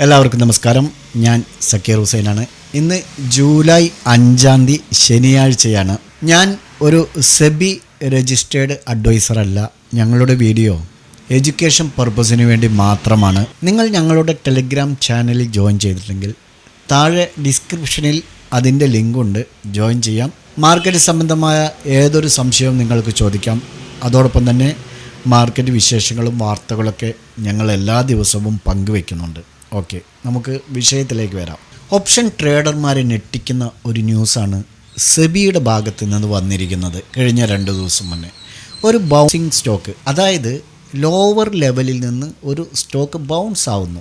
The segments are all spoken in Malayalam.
എല്ലാവർക്കും നമസ്കാരം. ഞാൻ സക്കീർ ഹുസൈനാണ്. ഇന്ന് ജൂലൈ അഞ്ചാം തീയതി ശനിയാഴ്ചയാണ്. ഞാൻ ഒരു സെബി രജിസ്റ്റേർഡ് അഡ്വൈസർ അല്ല. ഞങ്ങളുടെ വീഡിയോ എഡ്യൂക്കേഷൻ പർപ്പസിന് വേണ്ടി മാത്രമാണ്. നിങ്ങൾ ഞങ്ങളുടെ ടെലിഗ്രാം ചാനലിൽ ജോയിൻ ചെയ്തിട്ടുണ്ടെങ്കിൽ താഴെ ഡിസ്ക്രിപ്ഷനിൽ അതിന്റെ ലിങ്കുണ്ട് ജോയിൻ ചെയ്യാം. മാർക്കറ്റ് സംബന്ധമായ ഏതൊരു സംശയവും നിങ്ങൾക്ക് ചോദിക്കാം. അതോടൊപ്പം തന്നെ മാർക്കറ്റ് വിശേഷങ്ങളും വാർത്തകളൊക്കെ ഞങ്ങൾ എല്ലാ ദിവസവും പങ്കുവെക്കുന്നുണ്ട്. ഓക്കെ നമുക്ക് വിഷയത്തിലേക്ക് വരാം. ഓപ്ഷൻ ട്രേഡർമാരെ ഞെട്ടിക്കുന്ന ഒരു ന്യൂസാണ് സെബിയുടെ ഭാഗത്ത് നിന്ന് വന്നിരിക്കുന്നത് കഴിഞ്ഞ രണ്ട് ദിവസം മുന്നേ. ഒരു ബൗൺസിങ് സ്റ്റോക്ക് അതായത് ലോവർ ലെവലിൽ നിന്ന് ഒരു സ്റ്റോക്ക് ബൗൺസ് ആവുന്നു.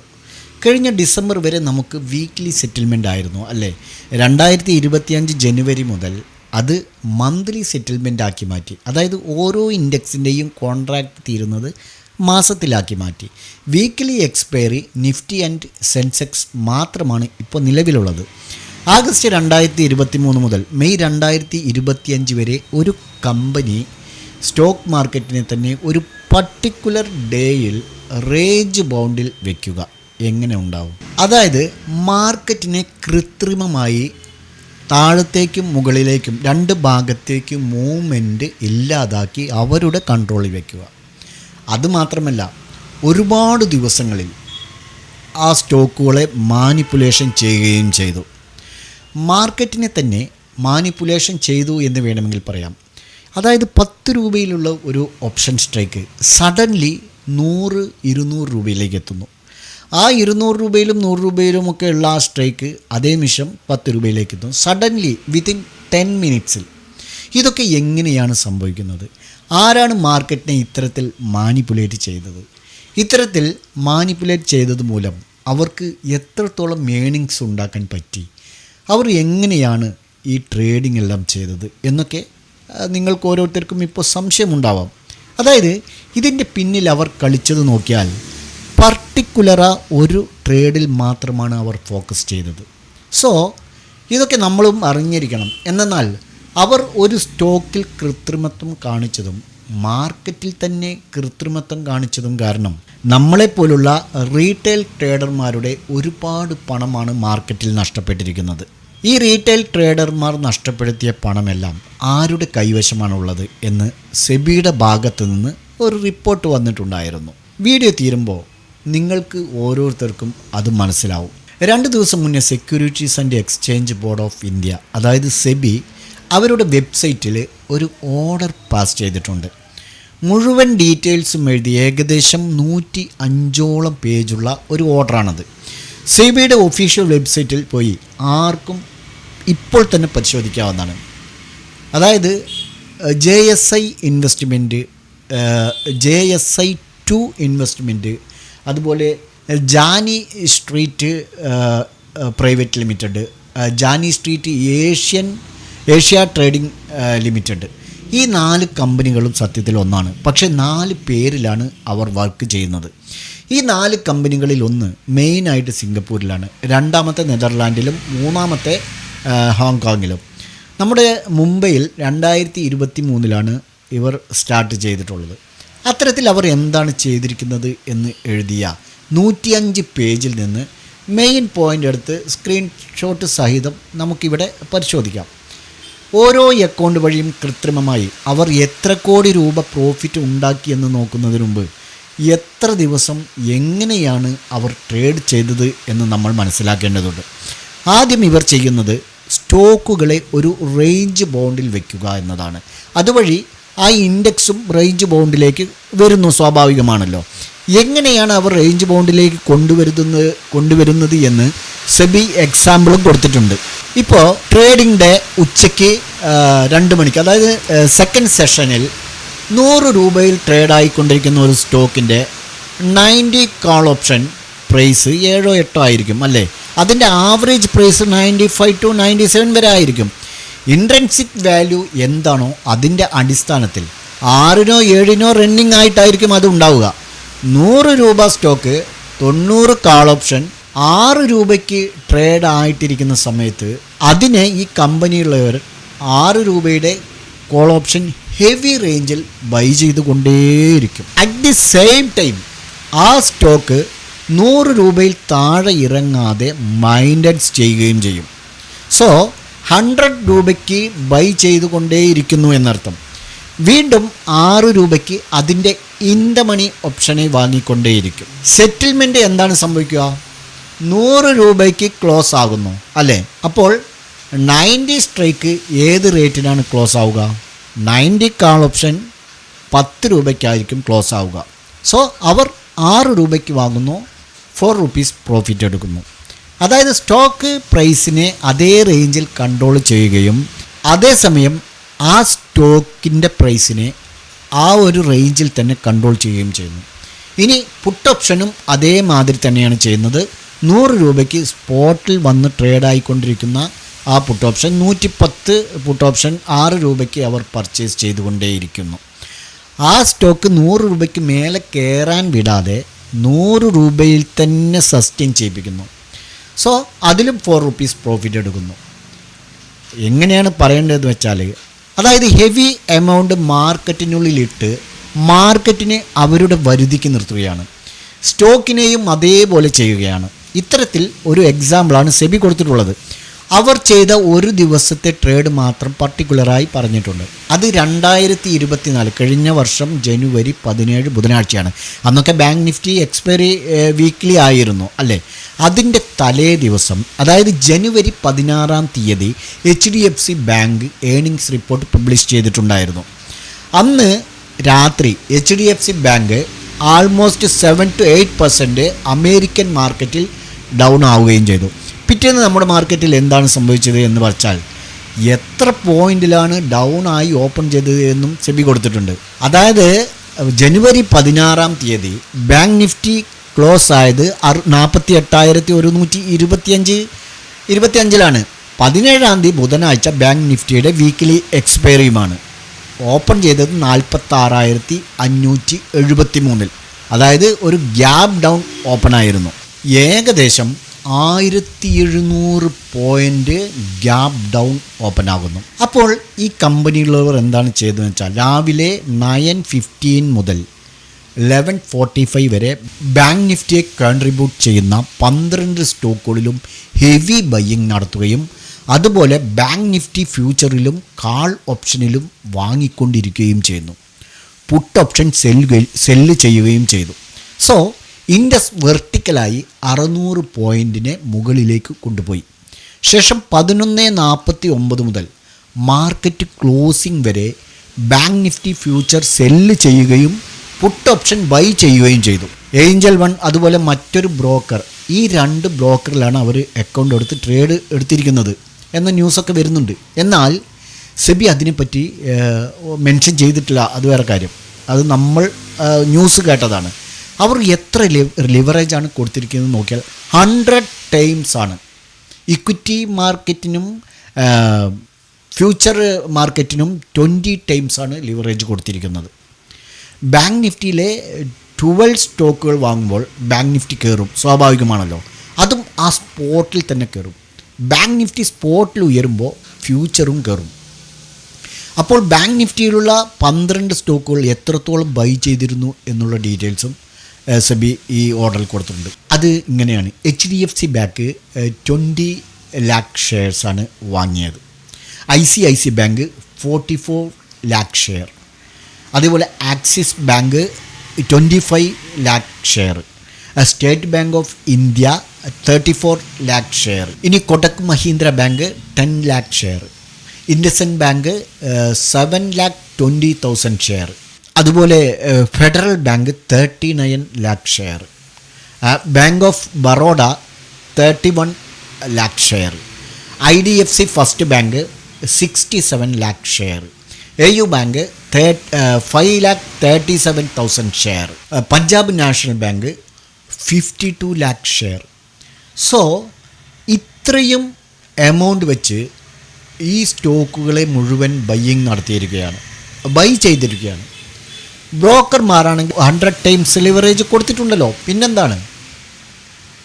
കഴിഞ്ഞ ഡിസംബർ വരെ നമുക്ക് വീക്ക്ലി സെറ്റിൽമെന്റ് ആയിരുന്നു അല്ലേ? രണ്ടായിരത്തി ഇരുപത്തിയഞ്ച് ജനുവരി മുതൽ അത് മന്ത്ലി സെറ്റിൽമെന്റ് ആക്കി മാറ്റി. അതായത് ഓരോ ഇൻഡെക്സിന്റെയും കോൺട്രാക്റ്റ് തീരുന്നത് മാസത്തിലാക്കി മാറ്റി. Weekly expiry Nifty and Sensex മാത്രമാണ് ഇപ്പോൾ നിലവിലുള്ളത്. ആഗസ്റ്റ് രണ്ടായിരത്തി ഇരുപത്തി മൂന്ന് മുതൽ മെയ് രണ്ടായിരത്തി ഇരുപത്തിയഞ്ച് വരെ ഒരു കമ്പനി സ്റ്റോക്ക് മാർക്കറ്റിനെ തന്നെ ഒരു പർട്ടിക്കുലർ ഡേയിൽ റേഞ്ച് ബൗണ്ടിൽ വയ്ക്കുക എങ്ങനെ ഉണ്ടാവും? അതായത് മാർക്കറ്റിനെ കൃത്രിമമായി താഴത്തേക്കും മുകളിലേക്കും രണ്ട് ഭാഗത്തേക്കും മൂവ്മെന്റ് ഇല്ലാതാക്കി അവരുടെ കൺട്രോളിൽ വയ്ക്കുക അതുമാത്രമല്ല ഒരുപാട് ദിവസങ്ങളിൽ ആ സ്റ്റോക്കുകളെ മാനിപ്പുലേഷൻ ചെയ്യുകയും ചെയ്തു. മാർക്കറ്റിനെ തന്നെ മാനിപ്പുലേഷൻ ചെയ്തു എന്ന് വേണമെങ്കിൽ പറയാം. അതായത് പത്ത് രൂപയിലുള്ള ഒരു ഓപ്ഷൻ സ്ട്രൈക്ക് സഡൻലി നൂറ് ഇരുന്നൂറ് രൂപയിലേക്ക് എത്തുന്നു. ആ ഇരുന്നൂറ് രൂപയിലും നൂറ് രൂപയിലുമൊക്കെ ഉള്ള ആ സ്ട്രൈക്ക് അതേ നിമിഷം പത്ത് രൂപയിലേക്ക് എത്തുന്നു. സഡൻലി വിത്തിൻ ടെൻ മിനിറ്റ്സിൽ. ഇതൊക്കെ എങ്ങനെയാണ് സംഭവിക്കുന്നത്? ആരാണ് മാർക്കറ്റിനെ ഇത്തരത്തിൽ മാനിപ്പുലേറ്റ് ചെയ്തത്? ഇത്തരത്തിൽ മാനിപ്പുലേറ്റ് ചെയ്തത് മൂലം അവർക്ക് എത്രത്തോളം ഏണിങ്സ് ഉണ്ടാക്കാൻ പറ്റി? അവർ എങ്ങനെയാണ് ഈ ട്രേഡിംഗ് എല്ലാം ചെയ്തത് എന്നൊക്കെ നിങ്ങൾക്ക് ഓരോരുത്തർക്കും ഇപ്പോൾ സംശയമുണ്ടാവാം. അതായത് ഇതിന്റെ പിന്നിൽ അവർ കളിച്ചത് നോക്കിയാൽ പർട്ടിക്കുലറ ഒരു ട്രേഡിൽ മാത്രമാണ് അവർ ഫോക്കസ് ചെയ്തത്. സോ ഇതൊക്കെ നമ്മളും അറിഞ്ഞിരിക്കണം. എന്നാൽ അവർ ഒരു സ്റ്റോക്കിൽ കൃത്രിമത്വം കാണിച്ചതും മാർക്കറ്റിൽ തന്നെ കൃത്രിമത്വം കാണിച്ചതും കാരണം നമ്മളെപ്പോലുള്ള റീറ്റെയിൽ ട്രേഡർമാരുടെ ഒരുപാട് പണമാണ് മാർക്കറ്റിൽ നഷ്ടപ്പെട്ടിരിക്കുന്നത്. ഈ റീറ്റെയിൽ ട്രേഡർമാർ നഷ്ടപ്പെടുത്തിയ പണമെല്ലാം ആരുടെ കൈവശമാണുള്ളത് എന്ന് സെബിയുടെ ഭാഗത്ത് നിന്ന് ഒരു റിപ്പോർട്ട് വന്നിട്ടുണ്ടായിരുന്നു. വീഡിയോ തീരുമ്പോൾ നിങ്ങൾക്ക് ഓരോരുത്തർക്കും അത് മനസ്സിലാവും. രണ്ട് ദിവസം മുന്നേ securities and exchange board of India അതായത് സെബി അവരുടെ വെബ്സൈറ്റിൽ ഒരു ഓർഡർ പാസ് ചെയ്തിട്ടുണ്ട്. മുഴുവൻ ഡീറ്റെയിൽസും എഴുതി ഏകദേശം നൂറ്റി അഞ്ചോളം പേജുള്ള ഒരു ഓർഡറാണത്. സെബിയുടെ ഒഫീഷ്യൽ വെബ്സൈറ്റിൽ പോയി ആർക്കും ഇപ്പോൾ തന്നെ പരിശോധിക്കാവുന്നതാണ്. അതായത് J S I investment J S I two investment അതുപോലെ Jane Street private limited Jane Street Asian Asia trading limited. ഈ നാല് കമ്പനികളും സത്യത്തിൽ ഒന്നാണ്. പക്ഷേ നാല് പേരിലാണ് അവർ വർക്ക് ചെയ്യുന്നത്. ഈ നാല് കമ്പനികളിൽ ഒന്ന് മെയിനായിട്ട് സിംഗപ്പൂരിലാണ്. രണ്ടാമത്തെ നെതർലാൻഡിലും മൂന്നാമത്തെ ഹോങ്കോങ്ങിലും. നമ്മുടെ മുംബൈയിൽ രണ്ടായിരത്തി ഇരുപത്തി മൂന്നിലാണ് ഇവർ സ്റ്റാർട്ട് ചെയ്തിട്ടുള്ളത്. അത്തരത്തിൽ അവർ എന്താണ് ചെയ്തിരിക്കുന്നത് എന്ന് എഴുതിയ നൂറ്റിയഞ്ച് പേജിൽ നിന്ന് മെയിൻ പോയിന്റ് എടുത്ത് സ്ക്രീൻഷോട്ട് സഹിതം നമുക്കിവിടെ പരിശോധിക്കാം. ഓരോ അക്കൗണ്ട് വഴിയും കൃത്രിമമായി അവർ എത്ര കോടി രൂപ പ്രോഫിറ്റ് ഉണ്ടാക്കിയെന്ന് നോക്കുന്നതിന് മുമ്പ് എത്ര ദിവസം എങ്ങനെയാണ് അവർ ട്രേഡ് ചെയ്തത് എന്ന് നമ്മൾ മനസ്സിലാക്കേണ്ടതുണ്ട്. ആദ്യം ഇവർ ചെയ്യുന്നത് സ്റ്റോക്കുകളെ ഒരു റേഞ്ച് ബോണ്ടിൽ വെക്കുക എന്നതാണ്. അതുവഴി ആ ഇൻഡെക്സും റേഞ്ച് ബോണ്ടിലേക്ക് വരുന്നു സ്വാഭാവികമാണല്ലോ. എങ്ങനെയാണ് അവർ റേഞ്ച് ബോണ്ടിലേക്ക് കൊണ്ടുവരുന്നത് കൊണ്ടുവരുന്നത് എന്ന് സെബി എക്സാമ്പിളും കൊടുത്തിട്ടുണ്ട്. ഇപ്പോൾ ട്രേഡിംഗ് ഡേ ഉച്ചയ്ക്ക് രണ്ട് മണിക്ക് അതായത് സെക്കൻഡ് സെഷനിൽ നൂറ് രൂപയിൽ ട്രേഡായിക്കൊണ്ടിരിക്കുന്ന ഒരു സ്റ്റോക്കിന്റെ നയന്റി കാൾ ഓപ്ഷൻ പ്രൈസ് ഏഴോ എട്ടോ ആയിരിക്കും അല്ലേ? അതിന്റെ average price ninety five to ninety seven വരെ ആയിരിക്കും. ഇൻട്രൻസിക് വാല്യൂ എന്താണോ അതിന്റെ അടിസ്ഥാനത്തിൽ ആറിനോ ഏഴിനോ റണ്ണിങ് ആയിട്ടായിരിക്കും അത് ഉണ്ടാവുക. നൂറ് രൂപ സ്റ്റോക്ക് തൊണ്ണൂറ് കാൾ ഓപ്ഷൻ ആറ് രൂപയ്ക്ക് ട്രേഡ് ആയിട്ടിരിക്കുന്ന സമയത്ത് അതിനെ ഈ കമ്പനിയുള്ളവർ ആറ് രൂപയുടെ കോൾ ഓപ്ഷൻ ഹെവി റേഞ്ചിൽ ബൈ ചെയ്തുകൊണ്ടേയിരിക്കും. അറ്റ് ദി സെയിം ടൈം ആ സ്റ്റോക്ക് നൂറ് രൂപയിൽ താഴെ ഇറങ്ങാതെ മൈൻഡൻസ് ചെയ്യുകയും ചെയ്യും. സോ ഹൺഡ്രഡ് രൂപയ്ക്ക് ബൈ ചെയ്തുകൊണ്ടേയിരിക്കുന്നു എന്നർത്ഥം. വീണ്ടും ആറ് രൂപയ്ക്ക് അതിന്റെ ഇൻഡ മണി ഓപ്ഷനെ വാങ്ങിക്കൊണ്ടേയിരിക്കും. സെറ്റിൽമെന്റ് എന്താണ് സംഭവിക്കുക? നൂറ് രൂപയ്ക്ക് ക്ലോസ് ആകുന്നു അല്ലേ? അപ്പോൾ നയന്റി സ്ട്രൈക്ക് ഏത് റേറ്റിനാണ് ക്ലോസ് ആവുക? നയന്റി കാൾ ഓപ്ഷൻ പത്ത് രൂപയ്ക്കായിരിക്കും ക്ലോസ് ആവുക. സോ അവർ ആറ് രൂപയ്ക്ക് വാങ്ങുന്നു ഫോർ റുപ്പീസ് പ്രോഫിറ്റ് എടുക്കുന്നു. അതായത് സ്റ്റോക്ക് പ്രൈസിനെ അതേ റേഞ്ചിൽ കൺട്രോൾ ചെയ്യുകയും അതേസമയം ആ സ്റ്റോക്കിന്റെ പ്രൈസിനെ ആ ഒരു റേഞ്ചിൽ തന്നെ കൺട്രോൾ ചെയ്യുകയും ചെയ്യുന്നു. ഇനി പുട്ട് ഓപ്ഷനും അതേമാതിരി തന്നെയാണ് ചെയ്യുന്നത്. നൂറ് രൂപയ്ക്ക് സ്പോട്ടിൽ വന്ന് ട്രേഡ് ആയിക്കൊണ്ടിരിക്കുന്ന ആ പുട്ട് ഓപ്ഷൻ നൂറ്റി പത്ത് പുട്ട് ഓപ്ഷൻ ആറ് രൂപയ്ക്ക് അവർ പർച്ചേസ് ചെയ്തുകൊണ്ടേയിരിക്കുന്നു. ആ സ്റ്റോക്ക് നൂറ് രൂപയ്ക്ക് മേലെ കയറാൻ വിടാതെ നൂറ് രൂപയിൽ തന്നെ സസ്റ്റെയിൻ ചെയ്യിപ്പിക്കുന്നു. സോ അതിലും ഫോർ റുപ്പീസ് പ്രോഫിറ്റ് എടുക്കുന്നു. എങ്ങനെയാണ് പറയേണ്ടതെന്ന് വെച്ചാൽ അതായത് ഹെവി എമൗണ്ട് മാർക്കറ്റിനുള്ളിലിട്ട് മാർക്കറ്റിനെ അവരുടെ വരുതിക്ക് നിർത്തുകയാണ്. സ്റ്റോക്കിനെയും അതേപോലെ ചെയ്യുകയാണ്. ഇത്തരത്തിൽ ഒരു എക്സാമ്പിളാണ് സെബി കൊടുത്തിട്ടുള്ളത്. അവർ ചെയ്ത ഒരു ദിവസത്തെ ട്രേഡ് മാത്രം പർട്ടിക്കുലറായി പറഞ്ഞിട്ടുണ്ട്. അത് രണ്ടായിരത്തി ഇരുപത്തിനാല് കഴിഞ്ഞ വർഷം ജനുവരി പതിനേഴ് ബുധനാഴ്ചയാണ്. അന്നൊക്കെ ബാങ്ക് നിഫ്റ്റി എക്സ്പയറി വീക്ക്ലി ആയിരുന്നു അല്ലേ? അതിന്റെ തലേ ദിവസം അതായത് ജനുവരി പതിനാറാം തീയതി H D F C Bank earnings report publish ചെയ്തിട്ടുണ്ടായിരുന്നു. അന്ന് രാത്രി H D F C Bank almost seven to eight percent American മാർക്കറ്റിൽ ഡൗൺ ആവുകയും ചെയ്തു. പിറ്റേന്ന് നമ്മുടെ മാർക്കറ്റിൽ എന്താണ് സംഭവിച്ചത് എന്ന് പറഞ്ഞാൽ എത്ര പോയിന്റിലാണ് ഡൗൺ ആയി ഓപ്പൺ ചെയ്തത് എന്നും സെബി കൊടുത്തിട്ടുണ്ട്. അതായത് ജനുവരി പതിനാറാം തീയതി ബാങ്ക് നിഫ്റ്റി ക്ലോസ് ആയത് അറു നാൽപ്പത്തി എട്ടായിരത്തി ഒരുന്നൂറ്റി ഇരുപത്തിയഞ്ച് ഇരുപത്തിയഞ്ചിലാണ്. പതിനേഴാം തീയതി ബുധനാഴ്ച ബാങ്ക് നിഫ്റ്റിയുടെ വീക്കിലി എക്സ്പയറിയുമാണ് ഓപ്പൺ ചെയ്തത് നാൽപ്പത്താറായിരത്തി അഞ്ഞൂറ്റി എഴുപത്തി മൂന്നിൽ അതായത് ഒരു ഗ്യാപ് ഡൗൺ ഓപ്പൺ ആയിരുന്നു. ഏകദേശം ആയിരത്തി എഴുന്നൂറ് പോയിന്റ് ഗ്യാപ് ഡൗൺ ഓപ്പൺ ആകുന്നു. അപ്പോൾ ഈ കമ്പനിയിലുള്ളവർ എന്താണ് ചെയ്തതെന്ന് വെച്ചാൽ രാവിലെ നയൻ ഫിഫ്റ്റീൻ മുതൽ ലെവൻ ഫോർട്ടി ഫൈവ് വരെ ബാങ്ക് നിഫ്റ്റിയെ കോൺട്രിബ്യൂട്ട് ചെയ്യുന്ന പന്ത്രണ്ട് സ്റ്റോക്കുകളിലും ഹെവി ബയ്യിങ് നടത്തുകയും അതുപോലെ ബാങ്ക് നിഫ്റ്റി ഫ്യൂച്ചറിലും കാൾ ഓപ്ഷനിലും വാങ്ങിക്കൊണ്ടിരിക്കുകയും ചെയ്യുന്നു. പുട്ട് ഓപ്ഷൻ സെല്ലുക സെല്ല് ചെയ്യുകയും ചെയ്തു. സോ ഇൻഡസ് വെർട്ടിക്കലായി അറുന്നൂറ് പോയിന്റിനെ മുകളിലേക്ക് കൊണ്ടുപോയി. ശേഷം പതിനൊന്ന് നാൽപ്പത്തി ഒമ്പത് മുതൽ മാർക്കറ്റ് ക്ലോസിംഗ് വരെ ബാങ്ക് നിഫ്റ്റി ഫ്യൂച്ചർ സെല്ല് ചെയ്യുകയും പുട്ട് ഓപ്ഷൻ ബൈ ചെയ്യുകയും ചെയ്തു. ഏഞ്ചൽ വൺ അതുപോലെ മറ്റൊരു ബ്രോക്കർ ഈ രണ്ട് ബ്രോക്കറിലാണ് അവർ അക്കൗണ്ട് എടുത്ത് ട്രേഡ് എടുത്തിരിക്കുന്നത് എന്ന ന്യൂസൊക്കെ വരുന്നുണ്ട്. എന്നാൽ സെബി അതിനെപ്പറ്റി മെൻഷൻ ചെയ്തിട്ടില്ല. അത് വേറെ കാര്യം. അത് നമ്മൾ ന്യൂസ് കേട്ടതാണ്. അവർ എത്ര ലിവറേജ് ആണ് കൊടുത്തിരിക്കുന്നത് നോക്കിയാൽ ഹൺഡ്രഡ് ടൈംസ് ആണ്. ഇക്വിറ്റി മാർക്കറ്റിനും ഫ്യൂച്ചർ മാർക്കറ്റിനും ട്വന്റി ആണ് ലിവറേജ് കൊടുത്തിരിക്കുന്നത്. ബാങ്ക് നിഫ്റ്റിയിലെ ട്വൽവ് സ്റ്റോക്കുകൾ വാങ്ങുമ്പോൾ ബാങ്ക് നിഫ്റ്റി കയറും സ്വാഭാവികമാണല്ലോ. അതും ആ സ്പോട്ടിൽ തന്നെ കയറും. ബാങ്ക് നിഫ്റ്റി സ്പോട്ടിൽ ഉയരുമ്പോൾ ഫ്യൂച്ചറും കയറും. അപ്പോൾ ബാങ്ക് നിഫ്റ്റിയിലുള്ള പന്ത്രണ്ട് സ്റ്റോക്കുകൾ എത്രത്തോളം ബൈ ചെയ്തിരുന്നു എന്നുള്ള ഡീറ്റെയിൽസും സെബി ഈ ഓർഡർ കൊടുത്തിട്ടുണ്ട്. അത് ഇങ്ങനെയാണ്. H D F C bank twenty lakh ഷെയർസാണ് വാങ്ങിയത്. I C I C bank forty four lakh share അതേപോലെ axis bank twenty five lakh share state bank of India thirty four lakh share ഇനി Kotak Mahindra bank ten lakh share IndusInd bank seven lakh twenty thousand share അതുപോലെ federal bank thirty nine lakh share. Bank of Baroda thirty one lakh share. I D F C first bank sixty seven lakh share. A U bank five lakh thirty seven thousand share. Punjab national bank fifty two lakh share. So ഇത്രയും എമൗണ്ട് വെച്ച് ഈ സ്റ്റോക്കുകളെ മുഴുവൻ ബയ്യിങ് നടത്തിയിരിക്കുകയാണ്. ബൈ ചെയ്തിരിക്കുകയാണ്. ബ്രോക്കർമാരാണെങ്കിൽ ഹൺഡ്രഡ് ടൈംസ് ലിവറേജ് കൊടുത്തിട്ടുണ്ടല്ലോ. പിന്നെന്താണ്?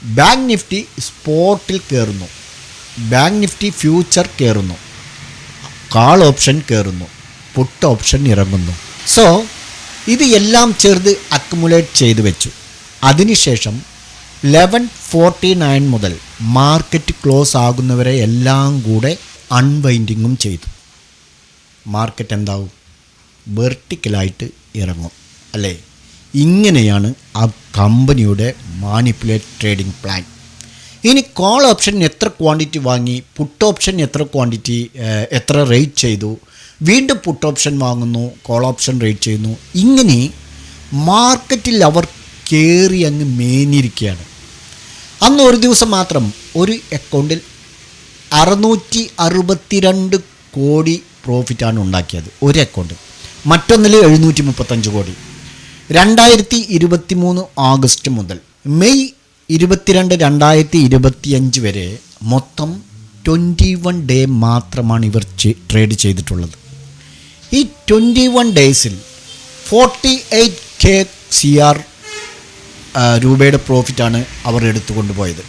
ബാങ്ക് നിഫ്റ്റി സ്പോട്ടിൽ കയറുന്നു ബാങ്ക് നിഫ്റ്റി ഫ്യൂച്ചർ കയറുന്നു കാൾ ഓപ്ഷൻ കയറുന്നു പുട്ട് ഓപ്ഷൻ ഇറങ്ങുന്നു. സോ ഇത് എല്ലാം ചേർത്ത് അക്കുമുലേറ്റ് ചെയ്ത് വെച്ചു. അതിനുശേഷം ലെവൻ ഫോർട്ടി നയൻ മുതൽ മാർക്കറ്റ് ക്ലോസ് ആകുന്നവരെ എല്ലാം കൂടെ അൺവൈൻഡിങ്ങും ചെയ്തു. മാർക്കറ്റ് എന്താവും? വെർട്ടിക്കലായിട്ട് ഇറങ്ങും. അല്ലേ? ഇങ്ങനെയാണ് ആ കമ്പനിയുടെ മാനിപ്പുലേറ്റ് ട്രേഡിംഗ് പ്ലാൻ ഇനി കോൾ ഓപ്ഷൻ എത്ര ക്വാണ്ടിറ്റി വാങ്ങി പുട്ട് ഓപ്ഷൻ എത്ര ക്വാണ്ടിറ്റി എത്ര റേറ്റ് ചെയ്തു വീണ്ടും പുട്ട് ഓപ്ഷൻ വാങ്ങുന്നു കോൾ ഓപ്ഷൻ റേറ്റ് ചെയ്യുന്നു. ഇങ്ങനെ മാർക്കറ്റിൽ അവർ കയറി അങ്ങ് മേഞ്ഞിരിക്കുകയാണ്. അന്ന് ഒരു ദിവസം മാത്രം ഒരു അക്കൗണ്ടിൽ അറുന്നൂറ്റി അറുപത്തിരണ്ട് കോടി പ്രോഫിറ്റാണ് ഉണ്ടാക്കിയത്. ഒരു അക്കൗണ്ട് മറ്റൊന്നിൽ എഴുന്നൂറ്റി മുപ്പത്തഞ്ച് കോടി. രണ്ടായിരത്തി ഇരുപത്തി മൂന്ന് ആഗസ്റ്റ് മുതൽ മെയ് ഇരുപത്തിരണ്ട് രണ്ടായിരത്തി ഇരുപത്തിയഞ്ച് വരെ മൊത്തം ട്വന്റി വൺ ഡേ മാത്രമാണ് ഇവർ ട്രേഡ് ചെയ്തിട്ടുള്ളത്. ഈ ട്വന്റി വൺ ഡേയ്സിൽ forty eight K C R രൂപയുടെ പ്രോഫിറ്റാണ് അവർ എടുത്തുകൊണ്ട് പോയത്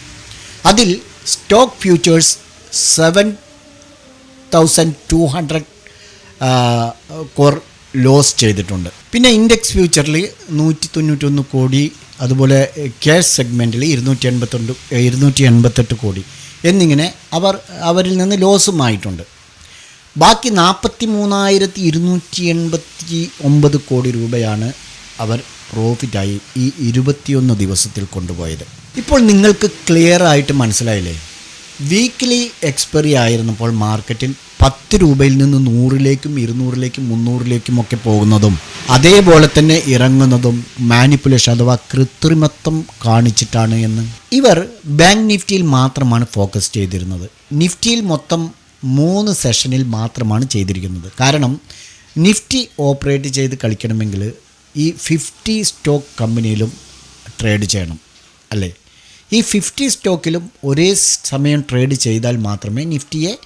അതിൽ stock futures seven thousand two hundred crore loss ചെയ്തിട്ടുണ്ട്. പിന്നെ ഇൻഡെക്സ് ഫ്യൂച്ചറിൽ നൂറ്റി തൊണ്ണൂറ്റൊന്ന് കോടി അതുപോലെ ക്യാഷ് സെഗ്മെന്റിൽ ഇരുന്നൂറ്റി എൺപത്തൊണ്ട് ഇരുന്നൂറ്റി എൺപത്തെട്ട് കോടി എന്നിങ്ങനെ അവർ അവരിൽ നിന്ന് ലോസും ആയിട്ടുണ്ട് ബാക്കി നാൽപ്പത്തി മൂന്നായിരത്തി ഇരുന്നൂറ്റി എൺപത്തി ഒമ്പത് കോടി രൂപയാണ് അവർ പ്രോഫിറ്റായി ഈ ഇരുപത്തിയൊന്ന് ദിവസത്തിൽ കൊണ്ടുപോയത്. ഇപ്പോൾ നിങ്ങൾക്ക് ക്ലിയർ ആയിട്ട് മനസ്സിലായില്ലേ? വീക്ക്ലി എക്സ്പയറി ആയിരുന്നപ്പോൾ മാർക്കറ്റിൽ പത്ത് രൂപയിൽ നിന്ന് നൂറിലേക്കും ഇരുന്നൂറിലേക്കും മുന്നൂറിലേക്കും ഒക്കെ പോകുന്നതും അതേപോലെ തന്നെ ഇറങ്ങുന്നതും മാനിപ്പുലേഷൻ അഥവാ കൃത്രിമത്വം കാണിച്ചിട്ടാണ് എന്ന് ഇവർ ബാങ്ക് നിഫ്റ്റിയിൽ മാത്രമാണ് ഫോക്കസ് ചെയ്തിരുന്നത്. നിഫ്റ്റിയിൽ മൊത്തം മൂന്ന് സെഷനിൽ മാത്രമാണ് ചെയ്തിരിക്കുന്നത്. കാരണം നിഫ്റ്റി ഓപ്പറേറ്റ് ചെയ്ത് കളിക്കണമെങ്കിൽ ഈ ഫിഫ്റ്റി സ്റ്റോക്ക് കമ്പനിയിലും ട്രേഡ് ചെയ്യണം അല്ലേ? ഈ ഫിഫ്റ്റി സ്റ്റോക്കിലും ഒരേ സമയം ട്രേഡ് ചെയ്താൽ മാത്രമേ നിഫ്റ്റിയെ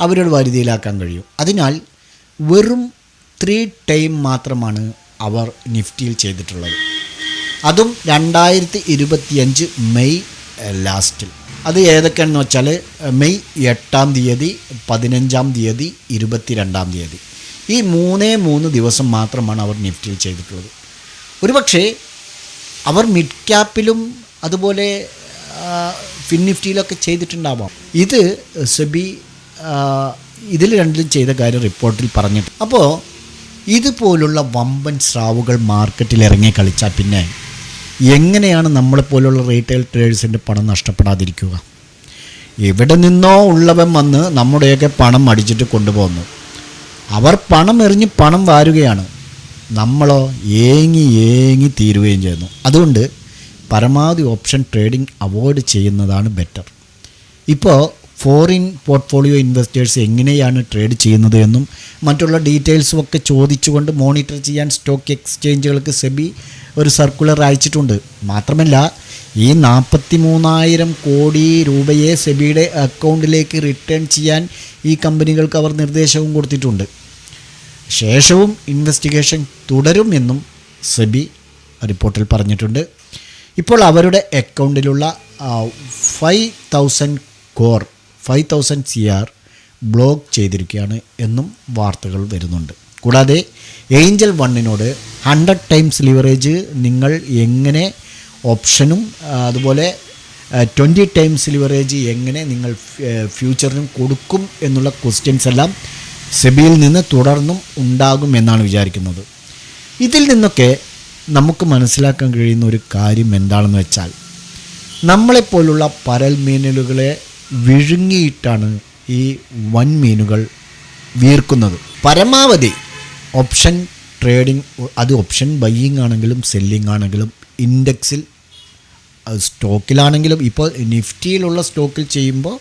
അവരുടെ വരുതിയിലാക്കാൻ കഴിയൂ. അതിനാൽ വെറും ത്രീ ടൈം മാത്രമാണ് അവർ നിഫ്റ്റിയിൽ ചെയ്തിട്ടുള്ളത്. അതും രണ്ടായിരത്തി ഇരുപത്തിയഞ്ച് മെയ് ലാസ്റ്റിൽ. അത് ഏതൊക്കെയാണെന്ന് വെച്ചാൽ മെയ് എട്ടാം തീയതി പതിനഞ്ചാം തീയതി ഇരുപത്തിരണ്ടാം തീയതി. ഈ മൂന്നേ മൂന്ന് ദിവസം മാത്രമാണ് അവർ നിഫ്റ്റിയിൽ ചെയ്തിട്ടുള്ളത്. ഒരുപക്ഷേ അവർ മിഡ് ക്യാപ്പിലും അതുപോലെ ഫിൻ നിഫ്റ്റിയിലൊക്കെ ചെയ്തിട്ടുണ്ടാവാം. ഇത് സെബി ഇതിൽ രണ്ടിലും ചെയ്ത കാര്യം റിപ്പോർട്ടിൽ പറഞ്ഞിട്ട്. അപ്പോൾ ഇതുപോലുള്ള വമ്പൻ സ്രാവുകൾ മാർക്കറ്റിൽ ഇറങ്ങി കളിച്ചാൽ പിന്നെ എങ്ങനെയാണ് നമ്മളെപ്പോലുള്ള റീറ്റെയിൽ ട്രേഡേഴ്സിന്റെ പണം നഷ്ടപ്പെടാതിരിക്കുക? എവിടെ നിന്നോ ഉള്ളവൻ വന്ന് നമ്മുടെയൊക്കെ പണം അടിച്ചിട്ട് കൊണ്ടുപോകുന്നു അവർ പണം എറിഞ്ഞ് പണം വാരുകയാണ്. നമ്മളോ ഏങ്ങി ഏങ്ങി തീരുകയും ചെയ്യുന്നു. അതുകൊണ്ട് പരമാവധി ഓപ്ഷൻ ട്രേഡിംഗ് അവോയ്ഡ് ചെയ്യുന്നതാണ് ബെറ്റർ. ഇപ്പോൾ ഫോറിൻ പോർട്ട്ഫോളിയോ ഇൻവെസ്റ്റേഴ്സ് എങ്ങനെയാണ് ട്രേഡ് ചെയ്യുന്നത് എന്നും മറ്റുള്ള ഡീറ്റെയിൽസും ഒക്കെ ചോദിച്ചുകൊണ്ട് മോണിറ്റർ ചെയ്യാൻ സ്റ്റോക്ക് എക്സ്ചേഞ്ചുകൾക്ക് സെബി ഒരു സർക്കുലർ അയച്ചിട്ടുണ്ട്. മാത്രമല്ല ഈ നാൽപ്പത്തി മൂന്നായിരം കോടി രൂപയെ സെബിയുടെ അക്കൗണ്ടിലേക്ക് റിട്ടേൺ ചെയ്യാൻ ഈ കമ്പനികൾക്ക് അവർ നിർദ്ദേശവും കൊടുത്തിട്ടുണ്ട്. ശേഷവും ഇൻവെസ്റ്റിഗേഷൻ തുടരുമെന്നും സെബി റിപ്പോർട്ടിൽ പറഞ്ഞിട്ടുണ്ട്. ഇപ്പോൾ അവരുടെ അക്കൗണ്ടിലുള്ള five thousand crore five thousand C R block ചെയ്തിരിക്കുകയാണ് എന്നും വാർത്തകൾ വരുന്നുണ്ട്. കൂടാതെ ഏഞ്ചൽ വണ്ണിനോട് ഹൺഡ്രഡ് ടൈംസ് ലിവറേജ് നിങ്ങൾ എങ്ങനെ ഓപ്ഷനും അതുപോലെ ട്വന്റി ടൈംസ് ലിവറേജ് എങ്ങനെ നിങ്ങൾ ഫ്യൂച്ചറിനും കൊടുക്കും എന്നുള്ള ക്വസ്റ്റ്യൻസ് എല്ലാം സെബിയിൽ നിന്ന് തുടർന്നും ഉണ്ടാകും എന്നാണ് വിചാരിക്കുന്നത്. ഇതിൽ നിന്നൊക്കെ നമുക്ക് മനസ്സിലാക്കാൻ കഴിയുന്ന ഒരു കാര്യം എന്താണെന്ന് വെച്ചാൽ നമ്മളെപ്പോലുള്ള പരൽ മീനുകളെ വിഴുങ്ങിയിട്ടാണ് ഈ വൻമീനുകൾ വീർക്കുന്നത്. പരമാവധി ഓപ്ഷൻ ട്രേഡിംഗ് അത് ഓപ്ഷൻ ബയ്യിങ് ആണെങ്കിലും സെല്ലിങ് ആണെങ്കിലും ഇൻഡെക്സിൽ സ്റ്റോക്കിലാണെങ്കിലും ഇപ്പോൾ നിഫ്റ്റിയിലുള്ള സ്റ്റോക്കിൽ ചെയ്യുമ്പോൾ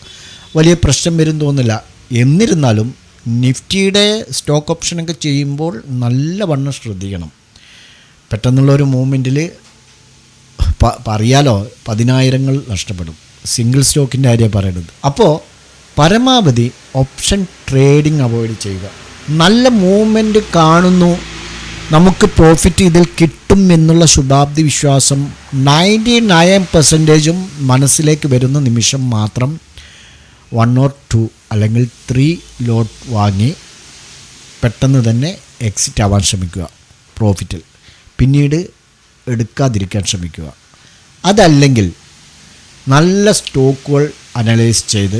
വലിയ പ്രശ്നം വരും തോന്നില്ല എന്നിരുന്നാലും നിഫ്റ്റിയുടെ സ്റ്റോക്ക് ഓപ്ഷനൊക്കെ ചെയ്യുമ്പോൾ നല്ലവണ്ണം ശ്രദ്ധിക്കണം. പെട്ടെന്നുള്ള ഒരു മൂവ്മെന്റിൽ പറയാലോ പതിനായിരങ്ങൾ നഷ്ടപ്പെടും. സിംഗിൾ സ്റ്റോക്കിന്റെ കാര്യം പറയുന്നത് അപ്പോൾ പരമാവധി ഓപ്ഷൻ ട്രേഡിംഗ് അവോയ്ഡ് ചെയ്യുക. നല്ല മൂവ്മെന്റ് കാണുന്നു. നമുക്ക് പ്രോഫിറ്റ് ഇതിൽ കിട്ടും എന്നുള്ള ശുഭാപ്തി വിശ്വാസം നയന്റി നയൻ പെർസെന്റേജും മനസ്സിലേക്ക് വരുന്ന നിമിഷം മാത്രം വൺ ഓർ ടു അല്ലെങ്കിൽ ത്രീ ലോട്ട് വാങ്ങി പെട്ടെന്ന് തന്നെ എക്സിറ്റ് ആവാൻ ശ്രമിക്കുക. പ്രോഫിറ്റിൽ പിന്നീട് എടുക്കാതിരിക്കാൻ ശ്രമിക്കുക. അതല്ലെങ്കിൽ നല്ല സ്റ്റോക്കുകൾ അനലൈസ് ചെയ്ത്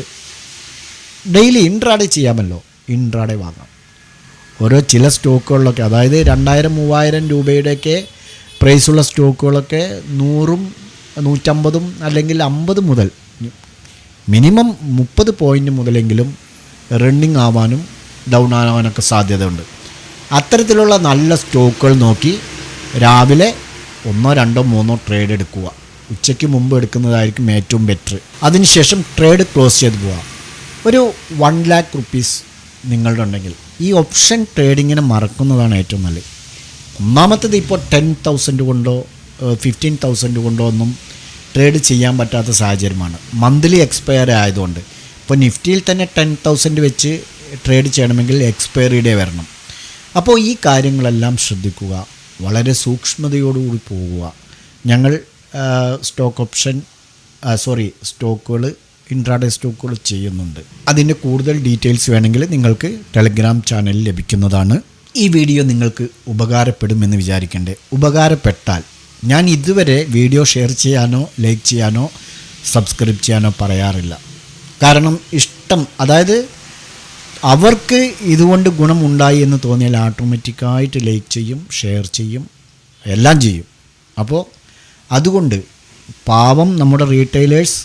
ഡെയിലി ഇൻട്രാഡേ ചെയ്യാമല്ലോ. ഇൻട്രാഡേ വാങ്ങാം. ഓരോ ചില സ്റ്റോക്കുകളിലൊക്കെ അതായത് രണ്ടായിരം മൂവായിരം രൂപയുടെയൊക്കെ പ്രൈസുള്ള സ്റ്റോക്കുകളൊക്കെ നൂറും നൂറ്റമ്പതും അല്ലെങ്കിൽ അമ്പത് മുതൽ മിനിമം മുപ്പത് പോയിന്റ് മുതലെങ്കിലും റണ്ണിങ് ആവാനും ഡൗൺ ആവാനൊക്കെ സാധ്യതയുണ്ട്. അത്തരത്തിലുള്ള നല്ല സ്റ്റോക്കുകൾ നോക്കി രാവിലെ ഒന്നോ രണ്ടോ മൂന്നോ ട്രേഡ് എടുക്കുക. ഉച്ചയ്ക്ക് മുമ്പ് എടുക്കുന്നതായിരിക്കും ഏറ്റവും ബെറ്റർ അതിനുശേഷം ട്രേഡ് ക്ലോസ് ചെയ്ത് പോവുക. ഒരു വൺ ലാക്ക് റുപ്പീസ് നിങ്ങളുടെ ഉണ്ടെങ്കിൽ ഈ ഓപ്ഷൻ ട്രേഡിങ്ങിനെ മറക്കുന്നതാണ് ഏറ്റവും നല്ലത്. ഒന്നാമത്തത് ഇപ്പോൾ ടെൻ തൗസൻഡ് കൊണ്ടോ ഫിഫ്റ്റീൻ തൗസൻഡ് കൊണ്ടോ ഒന്നും ട്രേഡ് ചെയ്യാൻ പറ്റാത്ത സാഹചര്യമാണ്. മന്ത്ലി എക്സ്പയർ ആയതുകൊണ്ട്. ഇപ്പോൾ നിഫ്റ്റിയിൽ തന്നെ ടെൻ തൗസൻഡ് വെച്ച് ട്രേഡ് ചെയ്യണമെങ്കിൽ എക്സ്പയറി ഡേ വരണം. അപ്പോൾ ഈ കാര്യങ്ങളെല്ലാം ശ്രദ്ധിക്കുക. വളരെ സൂക്ഷ്മതയോടുകൂടി പോവുക ഞങ്ങൾ സ്റ്റോക്ക് ഓപ്ഷൻ സോറി സ്റ്റോക്കുകൾ ഇൻട്രാഡേ സ്റ്റോക്കുകൾ ചെയ്യുന്നുണ്ട്. അതിന്റെ കൂടുതൽ ഡീറ്റെയിൽസ് വേണമെങ്കിൽ നിങ്ങൾക്ക് ടെലിഗ്രാം ചാനലിൽ ലഭിക്കുന്നതാണ്. ഈ വീഡിയോ നിങ്ങൾക്ക് ഉപകാരപ്പെടുമെന്ന് വിചാരിക്കണ്ടേ. ഉപകാരപ്പെട്ടാൽ ഞാൻ ഇതുവരെ വീഡിയോ ഷെയർ ചെയ്യാനോ ലൈക്ക് ചെയ്യാനോ സബ്സ്ക്രൈബ് ചെയ്യാനോ പറയാറില്ല. കാരണം ഇഷ്ടം അതായത് അവർക്ക് ഇതുകൊണ്ട് ഗുണമുണ്ടായി എന്ന് തോന്നിയാൽ ഓട്ടോമാറ്റിക്കായിട്ട് ലൈക്ക് ചെയ്യും ഷെയർ ചെയ്യും എല്ലാം ചെയ്യും. അപ്പോൾ അതുകൊണ്ട് പാവം നമ്മുടെ റീറ്റെയിലേഴ്സ്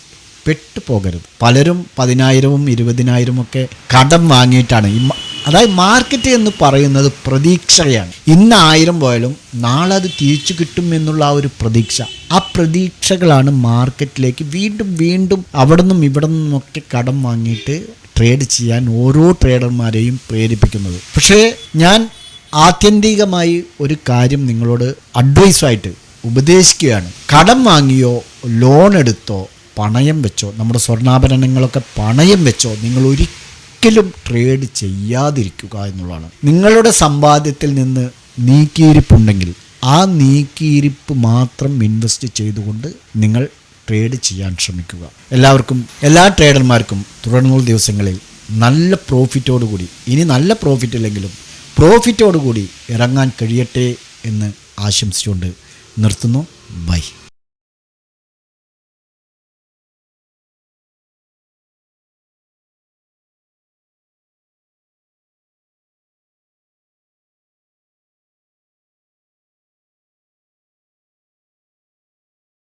പെട്ടു പോകരുത്. പലരും പതിനായിരവും ഇരുപതിനായിരവും ഒക്കെ കടം വാങ്ങിയിട്ടാണ്. അതായത് മാർക്കറ്റ് എന്ന് പറയുന്നത് പ്രതീക്ഷയാണ്. ഇന്ന് ആയിരം പോയാലും നാളെ അത് തിരിച്ചു കിട്ടും എന്നുള്ള ആ ഒരു പ്രതീക്ഷ. ആ പ്രതീക്ഷകളാണ് മാർക്കറ്റിലേക്ക് വീണ്ടും വീണ്ടും അവിടെ നിന്നും ഇവിടെ നിന്നൊക്കെ കടം വാങ്ങിയിട്ട് ട്രേഡ് ചെയ്യാൻ ഓരോ ട്രേഡർമാരെയും പ്രേരിപ്പിക്കുന്നത്. പക്ഷേ ഞാൻ ആത്യന്തികമായി ഒരു കാര്യം നിങ്ങളോട് അഡ്വൈസായിട്ട് ഉപദേശിക്കുകയാണ്. കടം വാങ്ങിയോ ലോൺ എടുത്തോ പണയം വെച്ചോ നമ്മുടെ സ്വർണാഭരണങ്ങളൊക്കെ പണയം വെച്ചോ നിങ്ങൾ ഒരിക്കലും ട്രേഡ് ചെയ്യാതിരിക്കുക എന്നുള്ളതാണ്. നിങ്ങളുടെ സമ്പാദ്യത്തിൽ നിന്ന് നീക്കിയിരിപ്പുണ്ടെങ്കിൽ ആ നീക്കിയിരിപ്പ് മാത്രം ഇൻവെസ്റ്റ് ചെയ്തുകൊണ്ട് നിങ്ങൾ ട്രേഡ് ചെയ്യാൻ ശ്രമിക്കുക. എല്ലാവർക്കും എല്ലാ ട്രേഡർമാർക്കും തുടർന്നുള്ള ദിവസങ്ങളിൽ നല്ല പ്രോഫിറ്റോടുകൂടി ഇനി നല്ല പ്രോഫിറ്റ് ഇല്ലെങ്കിലും പ്രോഫിറ്റോടുകൂടി ഇറങ്ങാൻ കഴിയട്ടെ എന്ന് ആശംസിച്ചുകൊണ്ട് നിർത്തുന്നു. ബൈ.